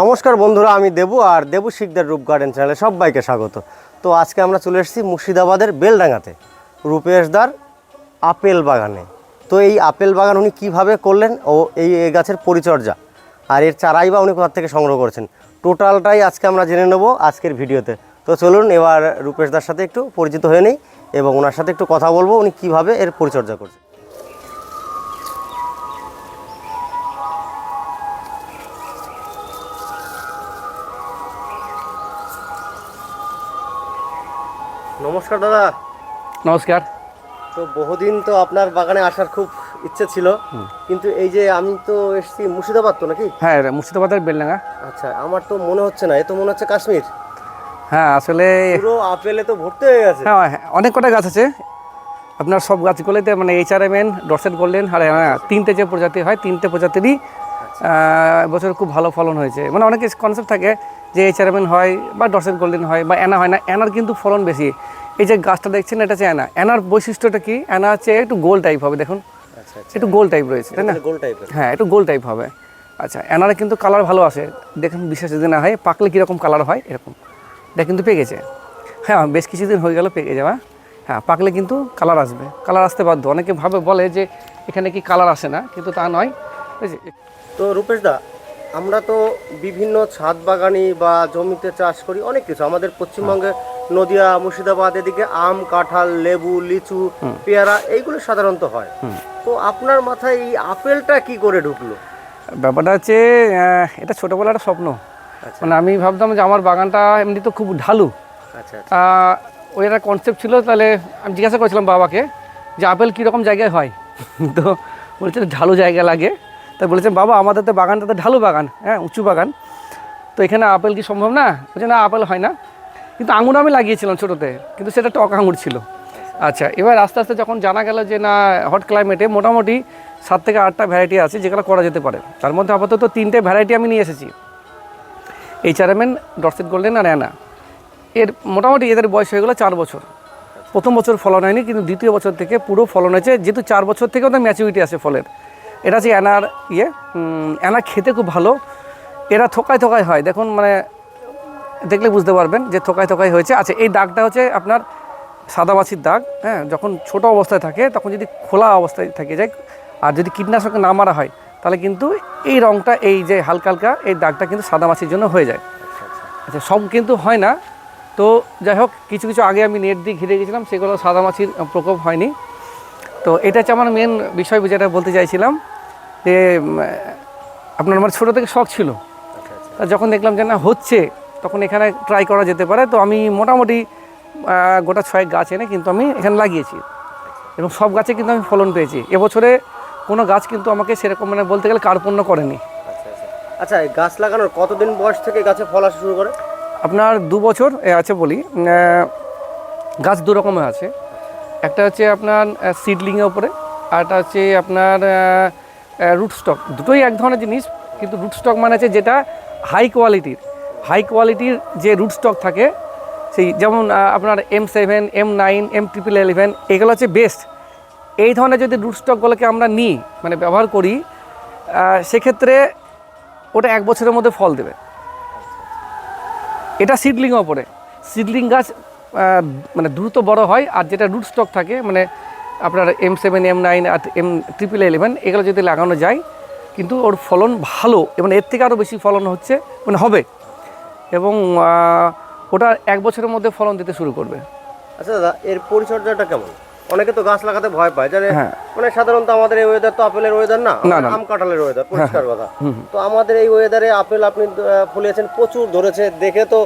নমস্কার বন্ধুরা, আমি দেবু আর দেবু শিকদার রূপ গার্ডেন চ্যানেলে সবাইকে স্বাগত। তো আজকে আমরা চলে এসেছি মুর্শিদাবাদের বেলডাঙ্গাতে রূপেশদার আপেল বাগানে। তো এই আপেল বাগান উনি কীভাবে করলেন ও এই গাছের পরিচর্যা? আর এর চারাই বা উনি কোথা থেকে সংগ্রহ করেছেন? টোটালটাই আজকে আমরা জেনে নেব আজকের ভিডিওতে। তো চলুন এবার রূপেশদার সাথে একটু পরিচিত হয়ে নিই এবং ওনার সাথে একটু কথা বলব, উনি কীভাবে এর পরিচর্যা করছেন। নমস্কার দাদা। নমস্কার। তো বহুদিন তো আপনার বাগানে আসার খুব ইচ্ছে ছিল কিন্তু এই যে আমি তো এসেছি মুর্শিদাবাদ তো নাকি? হ্যাঁ মুর্শিদাবাদের বেলডাঙ্গা। আচ্ছা আমার তো মনে হচ্ছে না এ তো মনে হচ্ছে কাশ্মীর। হ্যাঁ আসলে পুরো আপেলে তো ভর্তি হয়ে গেছে। হ্যাঁ হ্যাঁ, অনেক কটা গাছ আছে। আপনার সব গাছগুলোতে মানে H R M N Dorsett golden আর হ্যাঁ তিনটে যে প্রজাতি হয় তিনটে প্রজাতিরই বছর খুব ভালো ফলন হয়েছে। মানে অনেকে কনসেপ্ট থাকে যে এইচ চেয়ারম্যান হয় বা ডরসেট গোল্ডেন হয় বা অ্যানা হয় না অ্যানার কিন্তু ফলন বেশি। এই যে গাছটা দেখছেন এটা হচ্ছে অ্যানা অ্যানার বৈশিষ্ট্যটা কি? অ্যানা হচ্ছে একটু গোল টাইপ হবে দেখুন। আচ্ছা আচ্ছা। একটু গোল টাইপ রয়েছে তাই না? গোল টাইপ হ্যাঁ একটু গোল টাইপ হবে। আচ্ছা এনারা কিন্তু কালার ভালো আসে। দেখুন বিশেষ যদি না হয় পাকলে কীরকম কালার হয়? এরকম। এটা কিন্তু পেকে গেছে। হ্যাঁ বেশ কিছুদিন হয়ে গেল পেকে যাওয়া। হ্যাঁ পাকলে কিন্তু কালার আসবে। কালার আসতে বাধ্য। অনেকে ভাবে বলে যে এখানে কি কালার আসে না কিন্তু তা নয়। বুঝেছি তো রূপেশ দা আমরা তো বিভিন্ন ছাদ বাগানি বা জমিতে চাষ করি অনেক কিছু। আমাদের পশ্চিমবঙ্গে নদিয়া মুর্শিদাবাদ এদিকে আম কাঁঠাল লেবু লিচু পেয়ারা এইগুলো সাধারণত হয়। তো আপনার মাথায় এই আপেলটা কি করে ঢুকলো? ব্যাপারটা হচ্ছে এটা ছোটোবেলার একটা স্বপ্ন। আচ্ছা। মানে আমি ভাবতাম যে আমার বাগানটা এমনি তো খুব ঢালু। আচ্ছা আচ্ছা। তা ওই একটা কনসেপ্ট ছিল তাহলে আমি জিজ্ঞাসা করেছিলাম বাবাকে যে আপেল কীরকম জায়গায় হয়? তো বলছে ঢালু জায়গা লাগে। তাই বলেছেন, বাবা, আমাদের তো বাগানটা তো ঢালু বাগান হ্যাঁ উঁচু বাগান। তো এখানে আপেল কি সম্ভব না? বলছে, না, আপেল হয় না। কিন্তু আঙুর আমি লাগিয়েছিলাম ছোটোতে, কিন্তু সেটা টক আঙুর ছিল। আচ্ছা এবার আস্তে আস্তে যখন জানা গেল যে, না হট ক্লাইমেটে মোটামুটি সাত থেকে আটটা ভ্যারাইটি আছে যেগুলো করা যেতে পারে। তার মধ্যে আপাতত তিনটে ভ্যারাইটি আমি নিয়ে এসেছি। এম এন ডরসেট গোল্ডেন আর অ্যানা এর মোটামুটি এদের বয়স হয়ে গেলো চার বছর। প্রথম বছর ফলন হয়নি, কিন্তু দ্বিতীয় বছর থেকে পুরো ফলন হয়েছে। যেহেতু চার বছর থেকে ওদের ম্যাচুরিটি আছে ফলের। এটা হচ্ছে অ্যানার ইয়ে অ্যানা খেতে খুব ভালো। এরা থোকায় থোকায় হয়। দেখুন মানে দেখলে বুঝতে পারবেন যে থোকায় থোকায় হয়েছে। আচ্ছা এই দাগটা হচ্ছে আপনার সাদামাছির দাগ হ্যাঁ? যখন ছোট অবস্থায় থাকে, তখন যদি খোলা অবস্থায় থেকে যায় আর যদি কীটনাশক না মারা হয়, তাহলে কিন্তু এই রঙটা এই যে হালকা হালকা, এই দাগটা কিন্তু সাদামাছির জন্য হয়ে যায়। আচ্ছা সব কিন্তু হয় না। তো যাই হোক, কিছু কিছু আগে আমি নেট দিয়ে ঘিরে গেছিলাম, সেগুলো সাদামাছির প্রকোপ হয়নি। তো এটা হচ্ছে আমার মেন বিষয়, যেটা বলতে চাইছিলাম। যে আপনার আমার ছোটো থেকে শখ ছিল। তা যখন দেখলাম যে না হচ্ছে তখন এখানে ট্রাই করা যেতে পারে। তো আমি মোটামুটি গোটা ছয়েক গাছ এনে কিন্তু আমি এখানে লাগিয়েছি। এবং সব গাছে কিন্তু আমি ফলন পেয়েছি। এবছরে কোনো গাছ কিন্তু আমাকে সেরকম মানে বলতে গেলে কার্পণ্য করেনি। আচ্ছা গাছ লাগানোর কতদিন বয়স থেকে গাছে ফল আসা শুরু করে? আপনার দু বছর এ, আছে বলি। গাছ দু রকমের আছে। একটা হচ্ছে আপনার সিডলিংয়ের উপরে আর একটা হচ্ছে আপনার রুট স্টক দুটোই এক ধরনের জিনিস, কিন্তু রুট স্টক মানে হচ্ছে যেটা হাই কোয়ালিটির হাই কোয়ালিটির যে রুট স্টক থাকে, সেই যেমন আপনার M seven M nine M triple eleven এগুলো হচ্ছে বেস্ট এই ধরনের যদি রুট স্টকগুলোকে আমরা নিই মানে ব্যবহার করি সেক্ষেত্রে ওটা এক বছরের মধ্যে ফল দেবে। এটা সিডলিং ওপরে সিডলিং গাছ মানে দ্রুত বড় হয়, আর যেটা রুট স্টক থাকে মানে আপনার এম সেভেন এম নাইন আর এম ট্রিপল ইলেভেন এগুলো যদি লাগানো যায় কিন্তু ওর ফলন ভালো এবং এর থেকে আরও বেশি ফলন হচ্ছে মানে হবে। এবং ওটা এক বছরের মধ্যে ফলন দিতে শুরু করবে। আচ্ছা দাদা এর পরিচর্যাটা কেমন? অনেকে তো গাছ লাগাতে ভয় পায় জানে হ্যাঁ। মানে সাধারণত আমাদের এই ওয়েদার তো আপেলের ওয়েদার না। আম কাঁঠালের ওয়েদার পরিষ্কার কথা। তো আমাদের এই ওয়েদারে আপেল আপনি ফুলিয়েছেন প্রচুর ধরেছে দেখে তো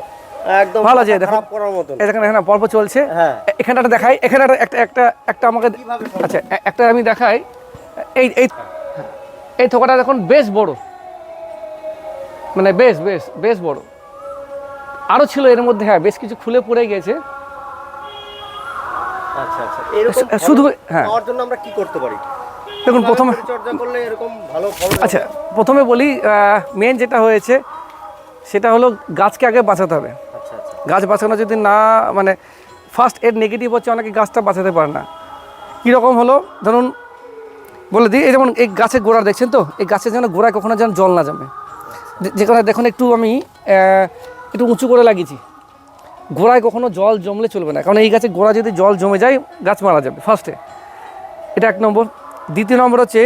একদম ভালো আছে, দেখো। করার এখানে এখানে পর্ব চলছে। হ্যাঁ। এ- এখানে একটা দেখাই এখানে একটা- একটা একটা আমাকে আচ্ছা একটা আমি দেখাই। এই এই এই থোকাটা দেখুন বেশ বড়। মানে বেশ বেশ বেশ বড়। আরও ছিল এর মধ্যে হ্যাঁ বেশ কিছু খুলে পড়ে গেছে। আচ্ছা আচ্ছা শুধু হ্যাঁ। জন্য আমরা কি করতে পারি? দেখুন প্রথমে করলে এরকম ভালো আচ্ছা প্রথমে বলি মেন যেটা হয়েছে সেটা হলো গাছকে আগে বাঁচাতে হবে। গাছ বাঁচানো যদি না মানে ফার্স্ট এর নেগেটিভ হচ্ছে, অনেকে গাছটা বাঁচাতে পারে না। কীরকম হলো? ধরুন, বলে দিই, এই যেমন এই গাছের গোড়া দেখছেন তো? এই গাছের যেন গোড়ায় কখনো যেন জল না জমে। যেখানে দেখুন, একটু আমি একটু উঁচু করে লাগিয়েছি। গোড়ায় কখনো জল জমলে চলবে না। কারণ এই গাছে গোড়া যদি জল জমে যায়, গাছ মারা যাবে ফার্স্টে এটা এক নম্বর। দ্বিতীয় নম্বর হচ্ছে,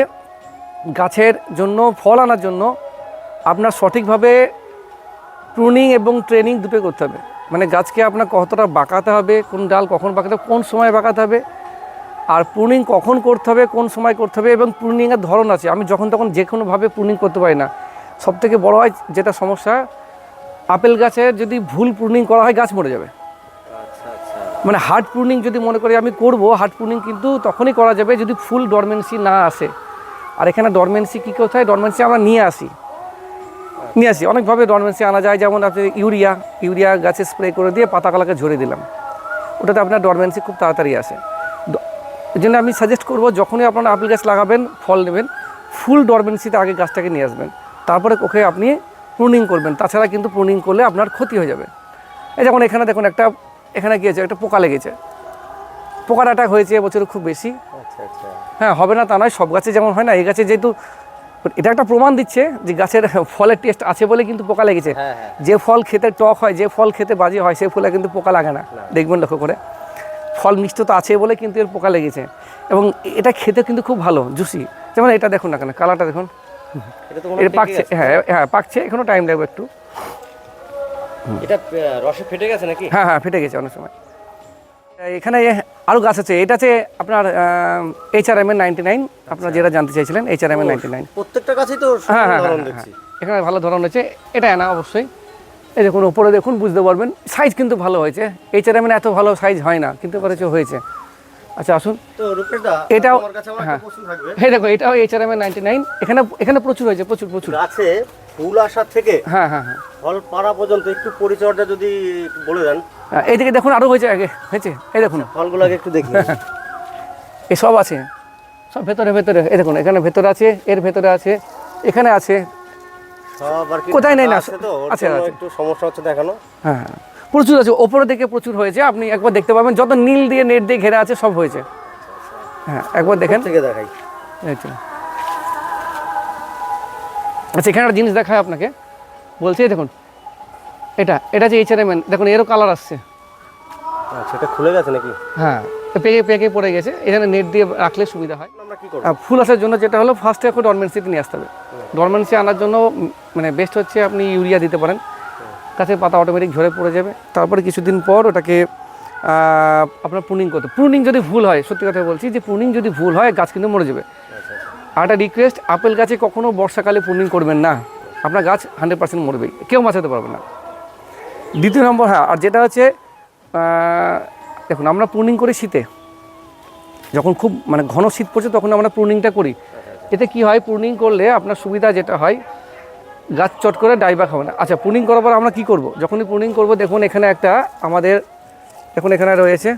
গাছের জন্য, ফল আনার জন্য আপনার সঠিকভাবে প্রুনিং এবং ট্রেনিং দুটোই করতে হবে। মানে গাছকে আপনার কতটা বাঁকাতে হবে, কোন ডাল কখন বাঁকাতে হবে, কোন সময় বাঁকাতে হবে, আর প্রুনিং কখন করতে হবে, কোন সময় করতে হবে এবং প্রুনিংয়ের ধরন আছে। আমি যখন তখন যে কোনোভাবে প্রুনিং করতে পারি না। সব থেকে বড় হয় যেটা সমস্যা, আপেল গাছের যদি ভুল প্রুনিং করা হয়, গাছ মরে যাবে। মানে হার্ড প্রুনিং যদি মনে করি আমি করব হার্ড প্রুনিং কিন্তু তখনই করা যাবে যদি ফুল ডরমেন্সি না আসে। আর এখানে ডরমেন্সি কী কোথায় ডরমেন্সি আমরা নিয়ে আসি। নিয়ে আসি। অনেকভাবে ডরমেন্সি আনা যায়। যেমন আপনি ইউরিয়া ইউরিয়া গাছে স্প্রে করে দিয়ে পাতাগুলোকে ঝরে দিলাম। ওটাতে আপনার ডরমেন্সি খুব তাড়াতাড়ি আসে। এই জন্য আমি সাজেস্ট করব যখনই আপনারা আপেল গাছ লাগাবেন ফল নেবেন ফুল ডরমেন্সিতে আগে গাছটাকে নিয়ে আসবেন। তারপরে ওকে আপনি প্রুনিং করবেন। তাছাড়া কিন্তু প্রুনিং করলে আপনার ক্ষতি হয়ে যাবে। এই যেমন এখানে দেখুন একটা এখানে গিয়েছে একটা পোকা লেগেছে। পোকার অ্যাটাক হয়েছে এবছর খুব বেশি। আচ্ছা আচ্ছা। হ্যাঁ হবে না তা নয় সব গাছে যেমন হয় না এই গাছে যেহেতু এটা একটা প্রমাণ দিচ্ছে যে গাছের ফলের টেস্ট আছে বলে কিন্তু পোকা লেগেছে। হ্যাঁ হ্যাঁ। যে ফল খেতে টক হয় যে ফল খেতে বাজে হয় সেই ফলে কিন্তু পোকা লাগে না। দেখবেন লক্ষ্য করে। ফল মিষ্টি তো আছে বলে কিন্তু এর পোকা লেগেছে। এবং এটা খেতে কিন্তু খুব ভালো জুসি যেমন এটা দেখুন না কেন কালারটা দেখুন। এটা পাকছে হ্যাঁ হ্যাঁ পাকছে এখনও টাইম লাগবে একটু। এটা রসে ফেটে গেছে নাকি? হ্যাঁ হ্যাঁ ফেটে গেছে অনেক সময়। এখানে আরও গাছ আছে। এটা আছে আপনার এইচ আর এম এর নাইনটি নাইন আপনারা যেটা জানতে চাইছিলেন এইচ আর এম এর নাইনটি নাইন প্রত্যেকটা গাছেই তো হ্যাঁ হ্যাঁ ধরন হ্যাঁ, দেখছি। এখানে ভালো ধরন হয়েছে এটা না অবশ্যই। এই দেখুন উপরে দেখুন বুঝতে পারবেন। সাইজ কিন্তু ভালো হয়েছে। এইচ আর এম এত ভালো সাইজ হয় না কিন্তু এবার হয়েছে। আচ্ছা আসুন। এটাও- হ্যাঁ। এই দেখো এটাও এইচ আর এম এর নাইনটি নাইন এখানে এখানে প্রচুর হয়েছে প্রচুর প্রচুর। আছে ফুল আসার থেকে হ্যাঁ হ্যাঁ হ্যাঁ। ফল পাড়া পর্যন্ত একটু পরিচর্যা যদি বলে দেন হ্যাঁ, এইদিকে দেখুন আরও হয়েছে আগে হয়েছে? এই দেখুন। ফলগুলো আগে একটু দেখি। এই সব আছে। সব ভেতরে ভেতরে এই দেখুন এখানে ভেতরে আছে এর ভেতরে আছে এখানে আছে। কোথায় নেই না? আছে জন্য আছে। একটু সমস্যা হচ্ছে দেখানো। হ্যাঁ। প্রচুর আছে ওপরের দিকে প্রচুর হয়েছে আপনি একবার দেখতে পাবেন যত নীল দিয়ে নেট দিয়ে ঘেরা আছে সব হয়েছে। হ্যাঁ একবার দেখেন। দেখাই। আচ্ছা এখানে একটা জিনিস দেখায় আপনাকে। বলছি এই দেখুন এটা এটা যে এইচ দেখুন এরও কালার আসছে। আচ্ছা এটা খুলে গেছে নাকি? হ্যাঁ পেকে পেকে পড়ে গেছে। এখানে নেট দিয়ে রাখলে সুবিধা হয়। আমরা কি ফুল আসার জন্য যেটা হলো ফার্স্টে এখন ডরমেন্সিতে নিয়ে আসতে হবে। ডরমেন্সি আনার জন্য মানে বেস্ট হচ্ছে আপনি ইউরিয়া দিতে পারেন। গাছের পাতা অটোমেটিক ঝরে পড়ে যাবে। তারপরে কিছুদিন পর ওটাকে আপনার প্রুনিং করতে প্রুনিং যদি ভুল হয় সত্যি কথা বলছি যে প্রুনিং যদি ভুল হয় গাছ কিন্তু মরে যাবে। আচ্ছা আচ্ছা। আর একটা রিকোয়েস্ট আপেল গাছে কখনও বর্ষাকালে প্রুনিং করবেন না। আপনার গাছ হান্ড্রেড পার্সেন্ট মরবেই। কেউ বাঁচাতে পারবে না। দ্বিতীয় নম্বর হ্যাঁ আর যেটা হচ্ছে দেখুন আমরা প্রুনিং করি শীতে। যখন খুব মানে ঘন শীত পড়ছে তখন আমরা প্রুনিংটা করি। এতে কি হয়? প্রুনিং করলে আপনার সুবিধা যেটা হয় গাছ চট করে ডাইব্যাক হবে না। আচ্ছা প্রুনিং করার পর আমরা কি করব? যখনই প্রুনিং করব দেখুন এখানে একটা আমাদের দেখুন এখানে রয়েছে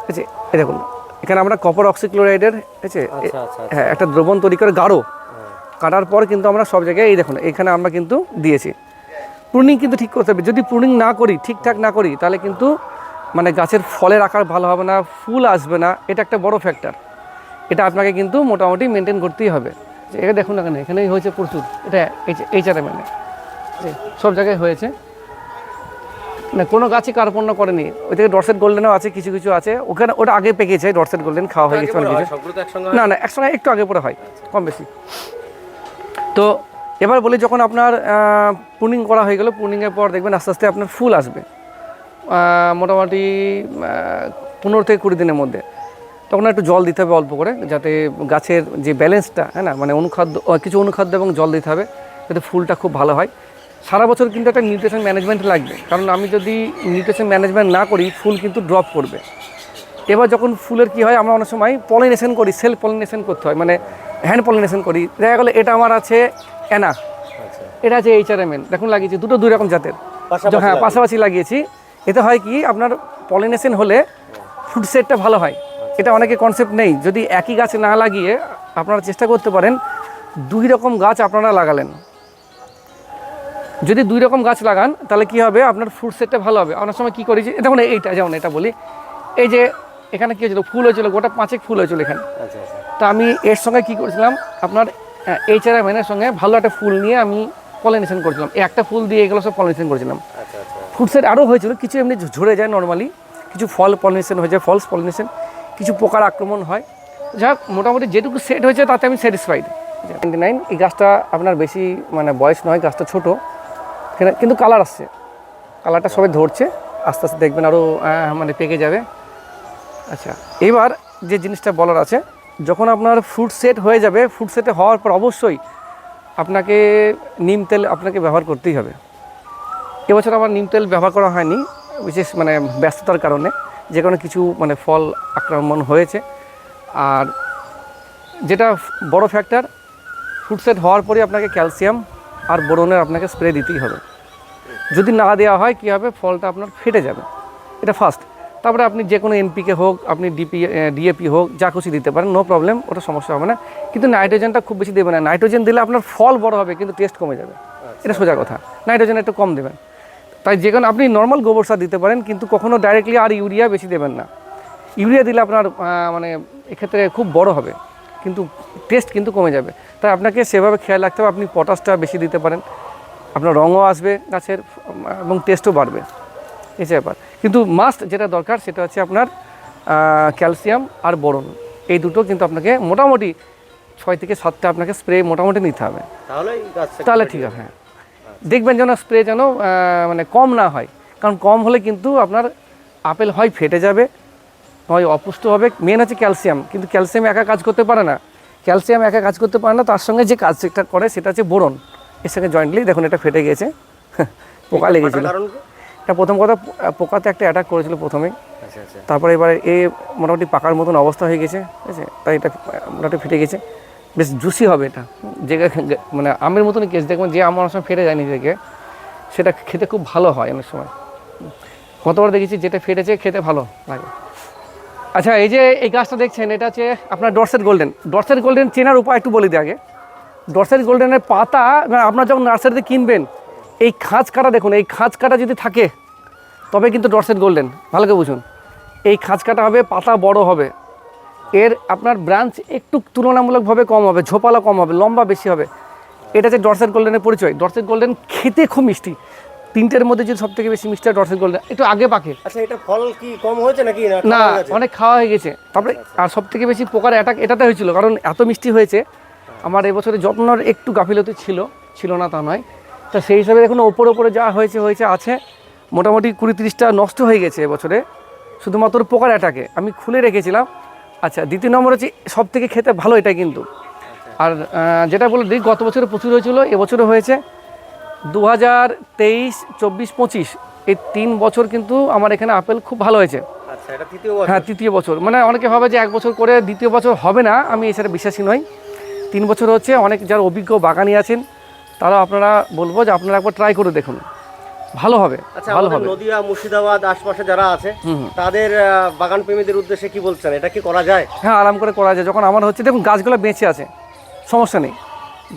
ঠিক আছে? এই দেখুন এখানে আমরা কপার অক্সিক্লোরাইডের ঠিক আছে? আচ্ছা আচ্ছা। হ্যাঁ একটা দ্রবণ তৈরি করে গাঢ়। হ্যাঁ। কাটার পর কিন্তু আমরা সব জায়গায় এই দেখুন এখানে আমরা কিন্তু দিয়েছি। প্রুনিং কিন্তু ঠিক করতে হবে। যদি প্রুনিং না করি ঠিকঠাক না করি তাহলে কিন্তু মানে গাছের ফলের আকার ভালো হবে না ফুল আসবে না। এটা একটা বড় ফ্যাক্টর এটা আপনাকে কিন্তু মোটামুটি মেনটেন করতেই হবে। এটা দেখুন না কেন এখানেই হয়েছে প্রচুর। এটা এইচ আর মানে সব জায়গায় হয়েছে। না কোনো গাছই কার্পণ্য করেনি। ওই থেকে ডরসেট গোল্ডেনও আছে কিছু কিছু আছে। ওখানে ওটা আগে পেকেছে ডরসেট গোল্ডেন খাওয়া হয়ে গেছে না না একসঙ্গে একটু আগে পরে হয় কম বেশি। তো এবার বলি যখন আপনার পুনিং করা হয়ে গেল পুনিংয়ের পর দেখবেন আস্তে আস্তে আপনার ফুল আসবে। মোটামুটি পনেরো থেকে কুড়ি দিনের মধ্যে। তখন একটু জল দিতে হবে অল্প করে, যাতে গাছের যে ব্যালেন্সটা হ্যাঁ না মানে অনুখাদ্য কিছু অনুখাদ্য এবং জল দিতে হবে, যাতে ফুলটা খুব ভালো হয়। সারা বছর কিন্তু একটা নিউট্রিশন ম্যানেজমেন্ট লাগবে। কারণ আমি যদি নিউট্রিশন ম্যানেজমেন্ট না করি, ফুল কিন্তু ড্রপ করবে। এবার যখন ফুলের কি হয়, আমরা অনেক সময় পলিনেশন করি সেলফ পলিনেশন করতে হয়। মানে হ্যান্ড পলিনেশন করি। দেখা গেলো এটা আমার আছে এনা আচ্ছা। এটা আছে এইচ আর এম এন দেখুন লাগিয়েছি। দুটো দুই রকম জাতের। হ্যাঁ পাশাপাশি লাগিয়েছি। এতে হয় কি আপনার পলিনেশন হলে ফুড সেটটা ভালো হয়। এটা অনেকে কনসেপ্ট নেই। যদি একই গাছ না লাগিয়ে আপনারা চেষ্টা করতে পারেন দুই রকম গাছ আপনারা লাগালেন। যদি দুই রকম গাছ লাগান তাহলে কি হবে? আপনার ফ্রুট সেটটা ভালো হবে। অনেক সময় কী করি যে দেখুন এইটা যেমন এটা বলি। এই যে এখানে কী হয়েছিল? ফুল হয়েছিল গোটা পাঁচেক ফুল হয়েছিল এখানে। আচ্ছা আচ্ছা। তা আমি এর সঙ্গে কি করেছিলাম? আপনার এইচ আর এর সঙ্গে ভালো একটা ফুল নিয়ে আমি পলিনেশন করছিলাম। একটা ফুল দিয়ে এগুলো সব পলিনেশন করছিলাম। ফুড সেট আরও হয়েছিল কিছু এমনি ঝরে যায় নর্মালি কিছু ফল পলিনেশন হয়ে যায় ফলস পলিনেশন কিছু পোকার আক্রমণ হয়। হোক মোটামুটি যেটুকু সেট হয়েছে তাতে আমি স্যাটিসফাইড টোয়েন্টি নাইন এই গাছটা আপনার বেশি মানে বয়স নয় গাছটা ছোটো। কিন্তু কালার আসছে। কালারটা সবাই ধরছে আস্তে আস্তে দেখবেন আরও মানে পেকে যাবে। আচ্ছা এবার যে জিনিসটা বলার আছে যখন আপনার ফ্রুট সেট হয়ে যাবে ফ্রুট সেটে হওয়ার পর অবশ্যই আপনাকে নিম তেল আপনাকে ব্যবহার করতেই হবে। এবছর আমার নিম তেল ব্যবহার করা হয়নি, বিশেষ মানে ব্যস্ততার কারণে। যে কোনো কিছু মানে ফল আক্রমণ হয়েছে। আর যেটা বড় ফ্যাক্টর ফ্রুট সেট হওয়ার পরে আপনাকে ক্যালসিয়াম আর বোরনের আপনাকে স্প্রে দিতেই হবে। যদি না দেওয়া হয়, কী হবে? ফলটা আপনার ফেটে যাবে। এটা ফার্স্ট তারপরে আপনি যে কোনো এনপিকে হোক আপনি ডিপি ডিএপি হোক যা খুশি দিতে পারেন নো প্রবলেম ওটা সমস্যা হবে না। কিন্তু নাইট্রোজেনটা খুব বেশি দেবেন না। নাইট্রোজেন দিলে আপনার ফল বড় হবে কিন্তু টেস্ট কমে যাবে। এটা সোজা কথা। নাইট্রোজেন একটু কম দেবেন। তাই যে কোনো আপনি নর্মাল গোবর সার দিতে পারেন কিন্তু কখনো ডাইরেক্টলি আর ইউরিয়া বেশি দেবেন না। ইউরিয়া দিলে আপনার মানে এক্ষেত্রে খুব বড় হবে কিন্তু টেস্ট কিন্তু কমে যাবে। তাই আপনাকে সেভাবে খেয়াল রাখতে হবে আপনি পটাশটা বেশি দিতে পারেন। আপনার রঙও আসবে গাছের এবং টেস্টও বাড়বে। যে ব্যাপার। কিন্তু মাস্ট যেটা দরকার সেটা হচ্ছে আপনার ক্যালসিয়াম আর বোরন এই দুটো কিন্তু আপনাকে মোটামুটি ছয় থেকে সাতটা আপনাকে স্প্রে মোটামুটি নিতে হবে। তাহলে ঠিক আছে হ্যাঁ। দেখবেন যেন স্প্রে যেন মানে কম না হয়। কারণ কম হলে কিন্তু আপনার আপেল হয় ফেটে যাবে হয় অপুষ্ট হবে। মেন হচ্ছে ক্যালসিয়াম কিন্তু ক্যালসিয়াম একা কাজ করতে পারে না। ক্যালসিয়াম একা কাজ করতে পারে না তার সঙ্গে যে কাজটা করে সেটা হচ্ছে বোরন এর সঙ্গে জয়েন্টলি দেখুন এটা ফেটে গেছে পোকা লেগেছিল? এটা প্রথম কথা পোকাতে একটা অ্যাটাক করেছিল প্রথমেই আচ্ছা আচ্ছা। তারপরে এবারে এ মোটামুটি পাকার মতন অবস্থা হয়ে গেছে ঠিক আছে? তাই এটা মোটামুটি ফেটে গেছে। বেশ জুসি হবে এটা। যে মানে আমের মতনই কেস দেখবেন যে আমার সময় ফেটে যায়নি থেকে সেটা খেতে খুব ভালো হয় অনেক সময়। কতবার দেখেছি যেটা ফেটেছে খেতে ভালো লাগে। আচ্ছা এই যে এই গাছটা দেখছেন এটা হচ্ছে আপনার ডরসেট গোল্ডেন। ডরসেট গোল্ডেন চেনার উপায় একটু বলে দিই আগে। ডরসেট গোল্ডেনের পাতা মানে আপনার যখন নার্সারিতে কিনবেন এই খাঁজ কাটা দেখুন এই খাঁজ কাটা যদি থাকে তবে কিন্তু ডরসেট গোল্ডেন ভালো করে বুঝুন। এই খাঁজ কাটা হবে পাতা বড় হবে। এর আপনার ব্রাঞ্চ একটু তুলনামূলকভাবে কম হবে ঝোপালা কম হবে লম্বা বেশি হবে। এটা হচ্ছে ডরসেট গোল্ডেনের পরিচয় ডরসেট গোল্ডেন খেতে খুব মিষ্টি। তিনটের মধ্যে যদি সব থেকে বেশি মিষ্টি ডরসেট গোল্ডেন একটু আগে পাকে। আচ্ছা এটা ফল কি কম হয়েছে নাকি না? অনেক খাওয়া হয়ে গেছে। তারপরে আর সব থেকে বেশি পোকার অ্যাটাক এটাতে হয়েছিল কারণ এত মিষ্টি হয়েছে। আমার এবছরে যত্নর একটু গাফিলতি ছিল ছিল না তা নয়। তা সেই হিসাবে দেখুন ওপরে ওপরে যা হয়েছে হয়েছে আছে। মোটামুটি কুড়ি তিরিশটা নষ্ট হয়ে গেছে এবছরে শুধুমাত্র পোকার অ্যাটাকে আমি খুলে রেখেছিলাম। আচ্ছা দ্বিতীয় নম্বর হচ্ছে সব থেকে খেতে ভালো এটা কিন্তু। আর যেটা বলে দিই গত বছরে প্রচুর হয়েছিল এবছরে হয়েছে। দু হাজার তেইশ চব্বিশ পঁচিশ এই তিন বছর কিন্তু আমার এখানে আপেল খুব ভালো হয়েছে। আচ্ছা হ্যাঁ তৃতীয় বছর। মানে অনেকে ভাবে যে এক বছর করে দ্বিতীয় বছর হবে না আমি এছাড়া বিশ্বাসী নই। তিন বছর হচ্ছে অনেক যারা অভিজ্ঞ বাগানি আছেন তারা আপনারা বলব যে আপনারা একবার ট্রাই করে দেখুন। ভালো হবে আচ্ছা ভালো হবে। নদিয়া মুর্শিদাবাদ আশপাশে যারা আছে। তাদের বাগান প্রেমীদের উদ্দেশ্যে কি বলছেন? এটা কি করা যায়? হ্যাঁ আরাম করে করা যায়। যখন আমার হচ্ছে দেখুন গাছগুলো বেঁচে আছে সমস্যা নেই।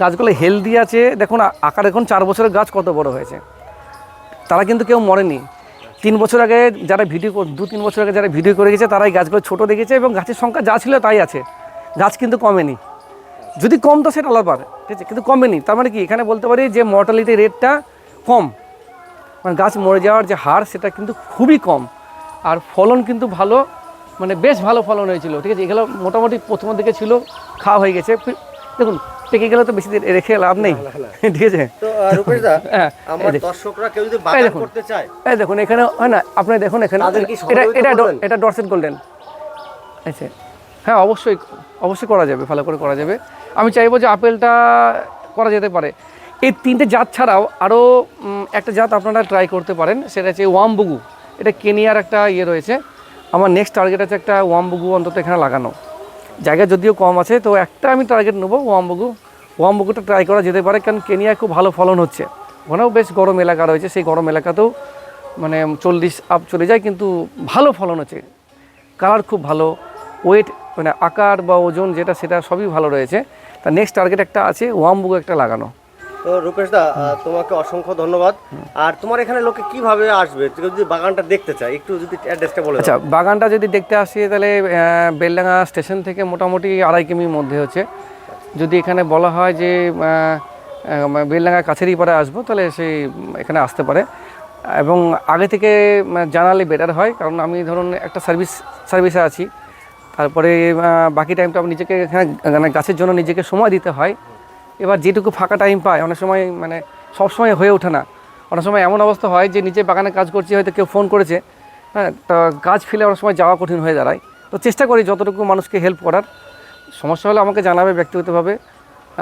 গাছগুলো হেলদি আছে। দেখুন আকার এখন চার বছরের গাছ কত বড় হয়েছে। তারা কিন্তু কেউ মরেনি। তিন বছর আগে যারা ভিডিও দু তিন বছর আগে যারা ভিডিও করে গেছে তারাই গাছগুলো ছোটো দেখেছে এবং গাছের সংখ্যা যা ছিল তাই আছে। গাছ কিন্তু কমেনি। যদি কম তো সেটা আলাদা ঠিক আছে? কিন্তু কমেনি। তার মানে কি? এখানে বলতে পারি যে মর্টালিটি রেটটা কম। মানে গাছ মরে যাওয়ার যে হার সেটা কিন্তু খুবই কম। আর ফলন কিন্তু ভালো মানে বেশ ভালো ফলন হয়েছিল ঠিক আছে? এগুলো মোটামুটি প্রথমের দিকে ছিল খাওয়া হয়ে গেছে। দেখুন পেকে গেলে তো বেশি দিন রেখে লাভ নেই ঠিক আছে? হ্যাঁ দেখুন। দেখুন। এই এখানে হয় না আপনি দেখুন এখানে এটা? এটা ডরসেট গোল্ডেন আচ্ছা হ্যাঁ অবশ্যই অবশ্যই করা যাবে ভালো করে করা যাবে। আমি চাইব যে আপেলটা করা যেতে পারে। এই তিনটে জাত ছাড়াও আরও একটা জাত আপনারা ট্রাই করতে পারেন, সেটা হচ্ছে ওয়ামবুগু। এটা কেনিয়ার একটা ইয়ে রয়েছে। আমার নেক্সট টার্গেট আছে একটা ওয়ামবুগু অন্তত এখানে লাগানো। জায়গা যদিও কম আছে, তো একটা আমি টার্গেট নেব ওয়ামবুগু। ওয়ামবুগুটা ট্রাই করা যেতে পারে, কারণ কেনিয়ায় খুব ভালো ফলন হচ্ছে। ওখানেও বেশ গরম এলাকা রয়েছে, সেই গরম এলাকাতেও মানে চল্লিশ আপ চলে যায়, কিন্তু ভালো ফলন হচ্ছে। কালার খুব ভালো ওয়েট মানে আকার বা ওজন যেটা সেটা সবই ভালো রয়েছে। তা নেক্সট টার্গেট একটা আছে, ওয়ামবুগু একটা লাগানো। তো রূপেশ দা তোমাকে অসংখ্য ধন্যবাদ। আর তোমার এখানে লোকে কীভাবে আসবে? যদি বাগানটা দেখতে চায় একটু যদি অ্যাড্রেসটা বলে আচ্ছা বাগানটা যদি দেখতে আসি তাহলে বেলডাঙ্গা স্টেশন থেকে মোটামুটি আড়াই কিমির মধ্যে হচ্ছে। যদি এখানে বলা হয় যে আহ, বেলডাঙ্গার কাছেরই পরে আসব তাহলে সে এখানে আসতে পারে। এবং আগে থেকে জানালে বেটার হয় কারণ আমি ধরুন একটা সার্ভিস সার্ভিসে আছি। তারপরে বাকি টাইমটা আমি নিজেকে এখানে মানে গাছের জন্য নিজেকে সময় দিতে হয়। এবার যেটুকু ফাঁকা টাইম পায়, অনেক সময় মানে সবসময় হয়ে ওঠে না। অনেক সময় এমন অবস্থা হয় যে নিজে বাগানে কাজ করছি, হয়তো কেউ ফোন করেছে হ্যাঁ তা গাছ ফেলে অনেক সময় যাওয়া কঠিন হয়ে দাঁড়ায়। তো চেষ্টা করি যতটুকু মানুষকে হেল্প করার। সমস্যা হলে আমাকে জানাবে ব্যক্তিগতভাবে।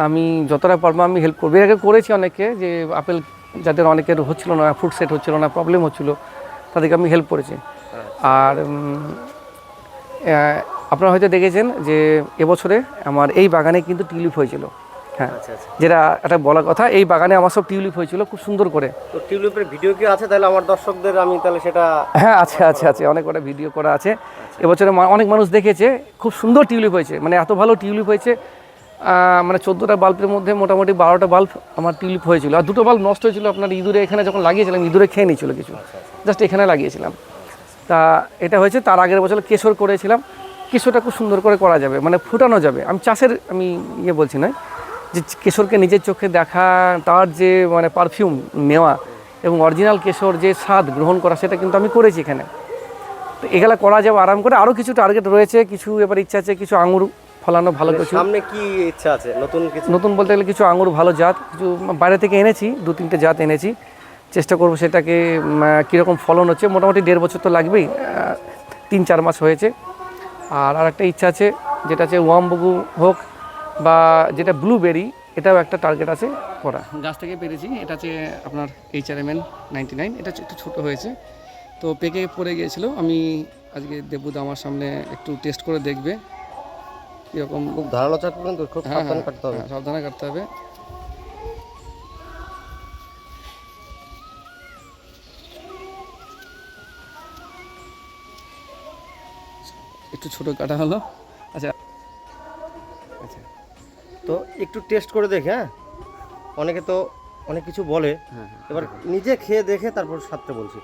আমি যতটা পারব আমি হেল্প করব। এর আগে করেছি অনেকে যে আপেল যাদের অনেকের হচ্ছিল না ফুড সেট হচ্ছিল না প্রবলেম হচ্ছিল, তাদেরকে আমি হেল্প করেছি। আর আপনারা হয়তো দেখেছেন যে এবছরে আমার এই বাগানে কিন্তু টিউলিপ হয়েছিল। হ্যাঁ। আচ্ছা আচ্ছা। যেটা একটা বলা কথা এই বাগানে আমার সব টিউলিপ হয়েছিল খুব সুন্দর করে। তো টিউলিপের ভিডিও কি আছে? তাহলে আমার দর্শকদের আমি তাহলে সেটা হ্যাঁ আছে আছে আছে। অনেক কটা ভিডিও করা আছে। এবছরে মা- অনেক মানুষ দেখেছে খুব সুন্দর টিউলিপ হয়েছে। মানে এত ভালো টিউলিপ হয়েছে মানে চোদ্দোটা বাল্বের মধ্যে মোটামুটি বারোটা বাল্ব আমার টিউলিপ হয়েছিল। আর দুটো বাল্ব নষ্ট হয়েছিল আপনার ইঁদুরে এখানে যখন লাগিয়েছিলাম ইঁদুরে খেয়ে নিয়েছিল কিছু। জাস্ট এখানে লাগিয়েছিলাম। তা এটা হয়েছে তার আগের বছর কেশর করেছিলাম। কেশরটা খুব সুন্দর করে করা যাবে মানে ফুটানো যাবে। আমি চাষের আমি ইয়ে বলছি না যে কেশরকে নিজের চোখে দেখা তার যে মানে পারফিউম নেওয়া এবং অরিজিনাল কেশর যে স্বাদ গ্রহণ করা সেটা কিন্তু আমি করেছি এখানে। তো এগুলা করা যাবে আরাম করে আরও কিছু টার্গেট রয়েছে কিছু এবার ইচ্ছা আছে কিছু আঙুর ফলানো ভালো কিছু। সামনে কি ইচ্ছা আছে? নতুন কিছু? নতুন বলতে গেলে কিছু আঙুর ভালো জাত কিছু বাইরে থেকে এনেছি দু তিনটে জাত এনেছি। চেষ্টা করব সেটাকে কীরকম ফলন হচ্ছে মোটামুটি দেড় বছর তো লাগবেই তিন চার মাস হয়েছে। আর আরেকটা ইচ্ছা আছে যেটা আছে ওয়ামবগু হোক বা যেটা ব্লুবেরি এটাও একটা টার্গেট আছে করা। গাছ থেকে পেরেছি এটা হচ্ছে আপনার H R M N ninety nine এটা হচ্ছে একটু ছোটো হয়েছে। তো পেকে পড়ে গিয়েছিল আমি আজকে দেবুদা আমার সামনে একটু টেস্ট করে দেখবে। কীরকম খুব ধারালো চাপ কিন্তু খুব হ্যাঁ, সাবধানে হ্যাঁ, কাটতে হবে। হ্যাঁ, সাবধানে কাটতে হবে। একটু ছোট কাটা হলো। একটু টেস্ট করে দেখে হ্যাঁ? অনেকে তো অনেক কিছু বলে। এবার নিজে খেয়ে দেখে তারপর স্বাদটা বলছি।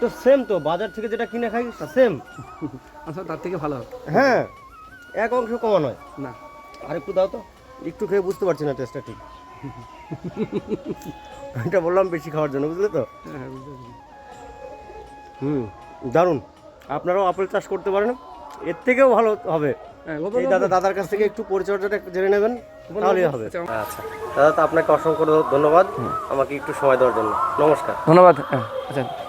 তো সেম তো বাজার থেকে যেটা কিনে খাই সেম আচ্ছা তার থেকে ভালো। হ্যাঁ এক অংশ কমা নয়। না। আর একটু দাও তো একটু খেয়ে বুঝতে পারছি না টেস্টটা ঠিক। এটা বললাম বেশি খাওয়ার জন্য বুঝলে তো? হ্যাঁ। হুম দারুণ। আপনারাও আপেল চাষ করতে পারেন এর থেকেও ভালো হবে। হ্যাঁ, এই দাদা দাদার কাছ থেকে একটু পরিচর্যাটা জেনে নেবেন তাহলেই হবে। আচ্ছা, আচ্ছা। দাদা তো আপনাকে অসংখ্য ধন্যবাদ। আমাকে একটু সময় দেওয়ার জন্য। নমস্কার। ধন্যবাদ। হ্যাঁ, আচ্ছা।